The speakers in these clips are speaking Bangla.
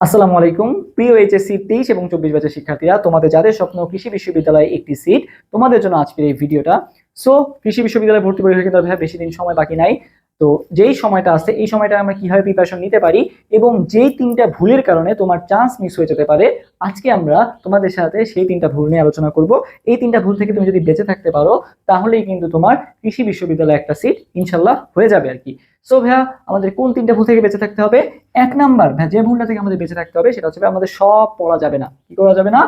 আসসালামু আলাইকুম। প্রিয় এইচএসসি তেইশ এবং চব্বিশ ব্যাচের শিক্ষার্থীরা, তোমাদের যাদের স্বপ্ন কৃষি বিশ্ববিদ্যালয়ে একটি সিট তোমাদের জন্য আজকের এই ভিডিওটা। সো কৃষি বিশ্ববিদ্যালয়ে ভর্তি পরীক্ষা কিন্তু বেশি দিন সময় বাকি নাই। তো যেই সময়টা আছে এই সময়টা আমরা কীভাবে প্রিপারেশন নিতে পারি এবং যেই তিনটা ভুলের কারণে তোমার চান্স মিস হয়ে যেতে পারে, আজকে আমরা তোমাদের সাথে সেই তিনটা ভুল নিয়ে আলোচনা করব। এই তিনটা ভুল থেকে তুমি যদি বেঁচে থাকতে পারো, তাহলেই কিন্তু তোমার কৃষি বিশ্ববিদ্যালয়ে একটা সিট ইনশাল্লাহ হয়ে যাবে আর কি। সো ভাইয়া, আমাদের কোন তিনটা ভুল থেকে বেঁচে থাকতে হবে? এক নাম্বার, ভাইয়া, যে ভুলটা থেকে আমাদের বেঁচে থাকতে হবে, সেটা হচ্ছে আমাদের সব পড়া যাবে না। কি করা যাবে না?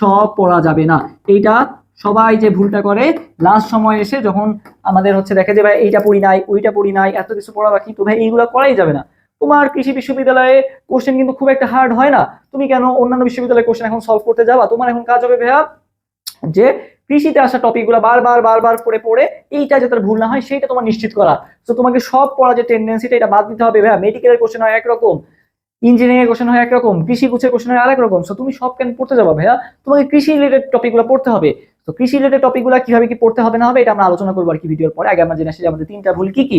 সব পড়া যাবে না। এইটা সবাই যে ভুলটা করে লাস্ট সময় এসে যখন আমাদের হচ্ছে দেখে যে ভাই এইটা পড়ি নাই, ওইটা পড়ি নাই, এত কিছু পড়া বাকি, তো ভাই এইগুলো করাই যাবে না। তোমার কৃষি বিশ্ববিদ্যালয়ে কোশ্চেন কিন্তু খুব একটা হার্ড হয় না। তুমি কেন অন্যান্য বিশ্ববিদ্যালয়ে কোশ্চেন এখন সলভ করতে যাবা? তোমার এখন কাজ হবে, ভাইয়া, যে কৃষিতে আসা টপিকগুলো বারবার বারবার পড়ে পড়ে, এইটা যাতে ভুল না হয়, সেইটা তোমার নিশ্চিত করা। তো তোমাকে সব পড়া যে টেন্ডেন্সিটা এটা বাদ দিতে হবে। ভাইয়া মেডিকেলের কোশ্চেন হয় একরকম ইঞ্জিনিয়ারিং এর কোশ্চেন হয় একরকম, কৃষি গুছের কোশ্চেন হয় আরেক রকম। সো তুমি সব কেন পড়তে যাবা, ভাইয়া? তোমাকে কৃষি রিলেটেড টপিকগুলো পড়তে হবে। তো কৃষি রিলেটেড টপিকগুলো কীভাবে কি পড়তে হবে না হবে, এটা আমরা আলোচনা করব আর কি ভিডিওর পরে। আগে আমরা জেনে আসি আমাদের তিনটা ভুল কি কি।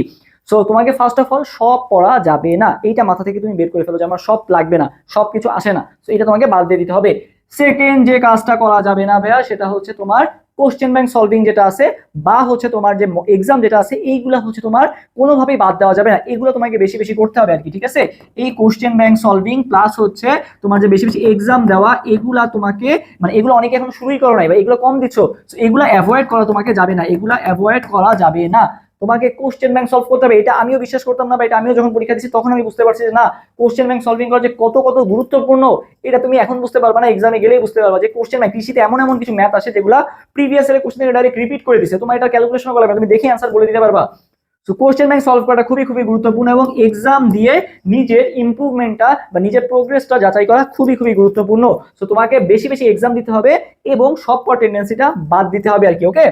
সো তোমাকে ফার্স্ট অফ অল সব পড়া যাবে না। এইটা মাথা থেকে তুমি বের করে ফেলো যে আমার সব লাগবে না সব কিছু আসে না। তো এটা তোমাকে বাদ দিয়ে দিতে হবে। সেকেন্ড যে কাজটা করা যাবে না, ভাইয়া, সেটা হচ্ছে তোমার কোশ্চেন ব্যাংক সলভিং যেটা আছে, বা হচ্ছে তোমার যে এক্সাম যেটা আছে, এইগুলা হচ্ছে তোমার কোনোভাবেই বাদ দেওয়া যাবে না। এগুলো তোমাকে বেশি বেশি করতে হবে আর কি ঠিক আছে? এই কোশ্চেন ব্যাংক সলভিং প্লাস হচ্ছে তোমার যে বেশি বেশি এক্সাম দেওয়া, এগুলা তোমাকে মানে এগুলো অনেকে এখন শুরুই করো নাই বা এগুলো কম দিচ্ছ এগুলো অ্যাভয়েড করা তোমাকে যাবে না, এগুলো অ্যাভয়েড করা যাবে না। তোমাকে কোশ্চেন ব্যাংক সলভ করতে হবে। এটা আমিও বিশ্বাস করতাম না বা এটা আমিও যখন পরীক্ষা দিচ্ছি তখন আমি বুঝতে পারছি যে না কোশ্চেন ব্যাংক সলভিং করা যে কত কত গুরুত্বপূর্ণ, এটা তুমি এখন বুঝতে পারবা না এক্সামে গেলেই বুঝতে পারবা যে কোশ্চেন ব্যাংক কৃষিতে এমন এমন কিছু ম্যাথ আসে যেগুলো প্রিভিয়াস এর কোশ্চেন ডাইরেক্ট রিপিট করে দিচ্ছে তোমার এটা ক্যালকুলেশন করা তুমি দেখে অ্যান্সার বলে দিতে পারবা। সো কোশ্চেন ব্যাংক সলভ করাটা খুবই খুবই গুরুত্বপূর্ণ এবং এক্সাম দিয়ে নিজের ইমপ্রুভমেন্টটা বা নিজের প্রোগ্রেসটা যাচাই করা খুবই খুবই গুরুত্বপূর্ণ। সো তোমাকে বেশি বেশি এক্সাম দিতে হবে এবং সব পর টেন্ডেন্সিটা বাদ দিতে হবে আর কি ওকে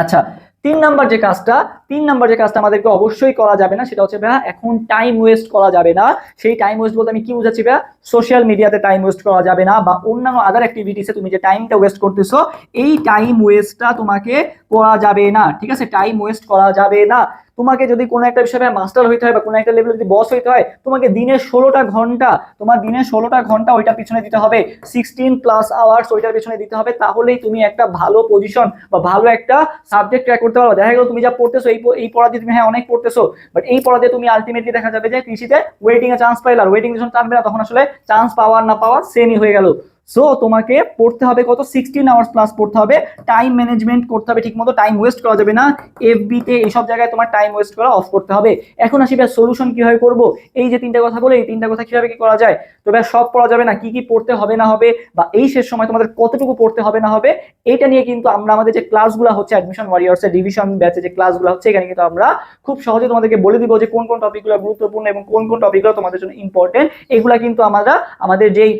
আচ্ছা তিন নাম্বার যে কাজটা তিন নাম্বার যে কাজটা আমাদেরকে অবশ্যই করা যাবে না, সেটা হচ্ছে ভাইয়া, এখন টাইম ওয়েস্ট করা যাবে না। সেই টাইম ওয়েস্ট বলতে আমি কি বুঝাচ্ছি ভাইয়া? সোশ্যাল মিডিয়াতে টাইম ওয়েস্ট করা যাবে না, বা অন্যান্য আদার অ্যাক্টিভিটিসে তুমি যে টাইমটা ওয়েস্ট করতেছো, এই টাইম ওয়েস্টটা তোমাকে করা যাবে না, ঠিক আছে? টাইম ওয়েস্ট করা যাবে না। তোমাকে যদি কোনো একটা বিষয়ে মাস্টার হইতে হয়, বা কোনো একটা লেভেলে যদি বস হইতে হয়, তোমাকে দিনে ষোলোটা ঘণ্টা, তোমার দিনে ষোলোটা ঘণ্টা ওইটার পিছনে দিতে হবে। সিক্সটিন প্লাস আওয়ার্স ওইটার পিছনে দিতে হবে, তাহলেই তুমি একটা ভালো পজিশন বা ভালো একটা সাবজেক্ট ট্র্যাক করতে পারো দেখা গেলো তুমি যা পড়তেছো এই এই পড়া দিয়ে তুমি হ্যাঁ অনেক পড়তেছো বাট এই পড়া দিয়ে তুমি আলটিমেটলি দেখা যাবে যে কৃষিতে ওয়েটিং এ চান্স পাইলা ওয়েটিং যখন টানবে না, তখন আসলে চান্স পাওয়ার না পাওয়া সেমই হয়ে গেল। সো তোমাকে পড়তে হবে কত? সিক্সটিন আওয়ার্স প্লাস পড়তে হবে। টাইম ম্যানেজমেন্ট করতে হবে, ঠিকমতো টাইম ওয়েস্ট করা যাবে না। এফবি তে এইসব জায়গায় তোমার টাইম ওয়েস্ট করা অফ করতে হবে। এখন আসি ভাই সলিউশন কীভাবে করব? এই যে তিনটা কথা বলে, এই তিনটা কথা কীভাবে কি করা যায়? তো ভাই, সব পড়া যাবে না, কি কি পড়তে হবে না হবে বা এই শেষ সময় তোমাদের কতটুকু পড়তে হবে না হবে, এটা নিয়ে কিন্তু আমরা আমাদের যে ক্লাসগুলো হচ্ছে অ্যাডমিশন ওয়ারিয়ার্সের ডিভিশন ব্যাচে যে ক্লাসগুলো হচ্ছে, এখানে কিন্তু আমরা খুব সহজে তোমাদেরকে বলে দিব যে কোন কোন টপিকগুলো গুরুত্বপূর্ণ এবং কোন কোন টপিকগুলো তোমাদের জন্য ইম্পর্টেন্ট এগুলা কিন্তু আমরা আমাদের যেই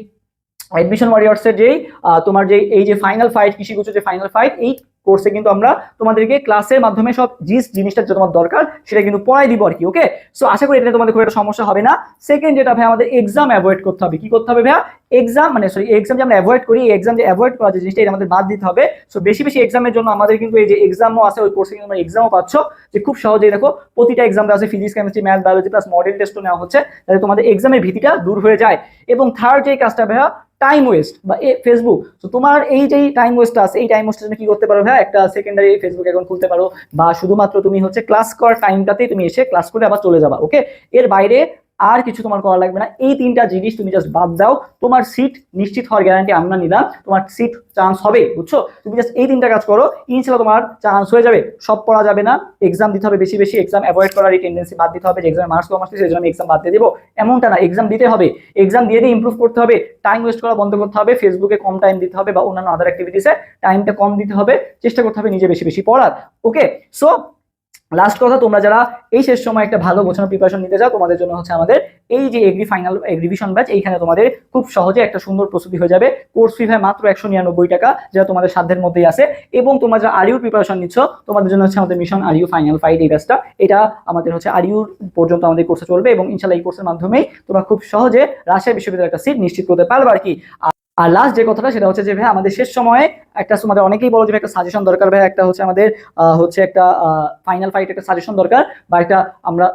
অ্যাডমিশন ওয়ারিয়ার্সের যেই তোমার যে এই যে ফাইনাল ফাইট কৃষিগুচ্ছ যে ফাইনাল ফাইট এই কোর্সে কিন্তু আমরা তোমাদেরকে ক্লাসের মাধ্যমে সব জিনিস জিনিসটা যে তোমার দরকার, সেটা কিন্তু পড়াই দিব আর কি ওকে সো আশা করি এটা তোমাদের খুব একটা সমস্যা হবে না। সেকেন্ড যেটা ভাই আমাদের এক্সাম অ্যাভয়েড করতে হবে। কি করতে হবে ভাইয়া? এক্সাম মানে সরি এক্সাম যে আমরা অ্যাভয়েড করি এক্সাম যে অ্যাভয়েড করা যে জিনিসটা, এটা আমাদের বাদ দিতে হবে। সো বেশি বেশি এক্সামের জন্য আমাদের কিন্তু এই যে এক্সামও আছে, ওই কোর্সে কিন্তু এক্সামও পাচ্ছ, যে খুব সহজেই দেখো, প্রতিটা এক্সাম আছে physics chemistry math biology plus model টেস্টও নেওয়া হচ্ছে, যাতে তোমাদের এক্সামের ভীতিটা দূর হয়ে যায়। এবং থার্ড যে কাজটা ভাইয়া টাইম ওয়েস্ট বা এ ফেসবুক তো তোমার এই যে টাইম ওয়েস্টটা আছে, এই টাইম ওয়েস্টের জন্য কি করতে পারো ভাই একটা সেকেন্ডারি ফেসবুক অ্যাকাউন্ট খুলতে পারো, বা শুধুমাত্র তুমি হচ্ছে ক্লাস করার টাইমটাতেই তুমি এসে ক্লাস করে আবার চলে যাবা ওকে এর বাইরে আর কিছু তোমার করা লাগবে না। এই তিনটা জিনিস তুমি জাস্ট বাদ দাও। তোমার সিট নিশ্চিত হওয়ার গ্যারান্টি আমরা নিলাম। তোমার সিট চান্স হবে, বুঝছ? তুমি জাস্ট এই তিনটা কাজ করো ইনশাল্লাহ তোমার চান্স হয়ে যাবে। সব পড়া যাবে না। এক্সাম দিতে হবে বেশি বেশি এক্সাম অ্যাভয়েড করার এই টেন্ডেন্সি বাদ দিতে হবে। যে এক্সাম মার্কস কম আসছে, সেই জন্য আমি এক্সাম বাদ দিয়ে দেবো। এমনটা না এক্সাম দিতে হবে। এক্সাম দিয়ে দিয়ে ইম্প্রুভ করতে হবে। টাইম ওয়েস্ট করা বন্ধ করতে হবে। ফেসবুকে কম টাইম দিতে হবে বা অন্যান্য আদার অ্যাক্টিভিটিসে টাইমটা কম দিতে হবে। চেষ্টা করতে হবে নিজে বেশি বেশি পড়ার। ওকে সো লাস্ট কথা, তোমরা যারা এই শেষ সময় একটা ভালো গোছানো প্রিপারেশন নিতে চাও, তোমাদের জন্য হচ্ছে আমাদের এই যে এগ্রি ফাইনাল রিভিশন ব্যাচ এইখানে তোমাদের খুব সহজে একটা সুন্দর প্রস্তুতি হয়ে যাবে। কোর্স ফি ভাই মাত্র একশো নিরানব্বই টাকা যেটা তোমাদের সাধ্যের মধ্যেই আছে। এবং তোমরা যারা আরিউর প্রিপারেশন নিচ্ছ, তোমাদের জন্য হচ্ছে আমাদের মিশন আরিউ ফাইনাল ফাইট এই ব্যাচটা এটা আমাদের হচ্ছে আরিউর পর্যন্ত আমাদের কোর্সে চলবে এবং ইনশাল্লাহ এই কোর্সের মাধ্যমেই তোমরা খুব সহজে রাজশাহী বিশ্ববিদ্যালয়ের একটা সিট নিশ্চিত করতে পারবে আর কি। আর লাস্ট যে কথাটা, সেটা হচ্ছে যে ভাই আমাদের শেষ সময়ে একটা, তোমাদের অনেকেই বলো যে একটা সাজেশন দরকার ভাই একটা হচ্ছে আমাদের হচ্ছে একটা ফাইনাল ফাইট একটা সাজেশন দরকার, বা একটা আমরা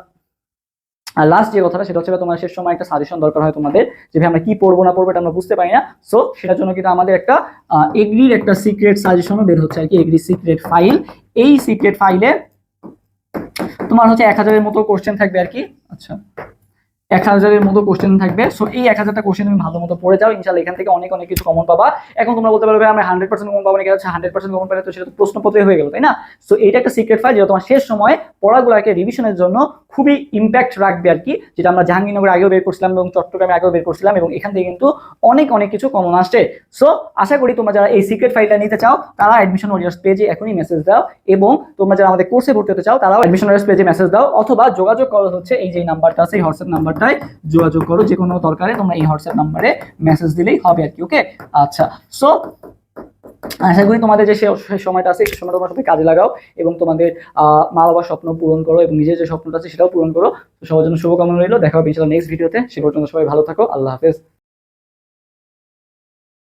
লাস্ট যে কথাটা, সেটা হচ্ছে তোমার শেষ সময় একটা সাজেশন দরকার হয় তোমাদের, যে ভাই আমরা কি পড়ব, না পড়ব, এটা আমরা বুঝতে পারি না। সো সেটার জন্য কিন্তু আমাদের একটা এগ্রির একটা সিক্রেট সাজেশনও বের হচ্ছে আর কি এগ্রি সিক্রেট ফাইল এই সিক্রেট ফাইলে তোমার হচ্ছে এক হাজারের মতো কোশ্চেন থাকবে আর কি। আচ্ছা। এক হাজারের মতো কোশ্চেন থাকবে। সো এই এক হাজারটা কোশ্চেন তুমি ভালো মতো পড়ে যাও। ইনশাল্লাহ এখান থেকে অনেক অনেক কিছু কমন পাবা। এখন তোমরা বলতে পারবে আমরা হান্ড্রেড পার্সেন্ট কমন পাবো না হচ্ছে হান্ড্রেড পার্সেন্ট কমন পাবে তো সেটা তো প্রশ্নপত্রে হয়ে গেল, তাই না? সো এইটা একটা সিক্রেট ফাইল যেটা তোমার শেষ সময় পড়াগুলোকে রিভিশনের জন্য খুবই ইম্প্যাক্ট রাখবে আর কি, যেটা আমরা জাহাঙ্গীরনগরে আগেও বের করছিলাম এবং চট্টগ্রামে আগেও বের করছিলাম এবং এখান থেকে কিন্তু অনেক অনেক কিছু কমন আসছে। সো আশা করি তোমরা যারা এই সিক্রেট ফাইলটা নিতে চাও, তারা অ্যাডমিশন ওরিয়ার্স পেজে এখনই মেসেজ দাও এবং তোমরা যারা আমাদের কোর্সে ভর্তি হতে চাও, তারাও অ্যাডমিশন ওরিয়ার্স পেজে মেসেজ দাও অথবা যোগাযোগ করো হচ্ছে এই যে নাম্বারটা আছে এই হোয়াটসঅ্যাপ নাম্বারটায় যোগাযোগ করো যে কোনো দরকারে তোমরা এই হোয়াটসঅ্যাপ নাম্বারে মেসেজ দিলেই হবে আর কি ওকে আচ্ছা সো আশা করি তোমাদের যে সেই সময়টা আছে সেই সময়টা তোমার সবাই কাজে লাগাও এবং তোমাদের মা বাবার স্বপ্ন পূরণ করো এবং নিজের যে স্বপ্নটা আছে সেটাও পূরণ করো। সবার জন্য শুভকামনা রইল, দেখা হবে ইনশাল্লাহ নেক্সট ভিডিওতে সে পর্যন্ত সবাই ভালো থাকো, আল্লাহ হাফেজ।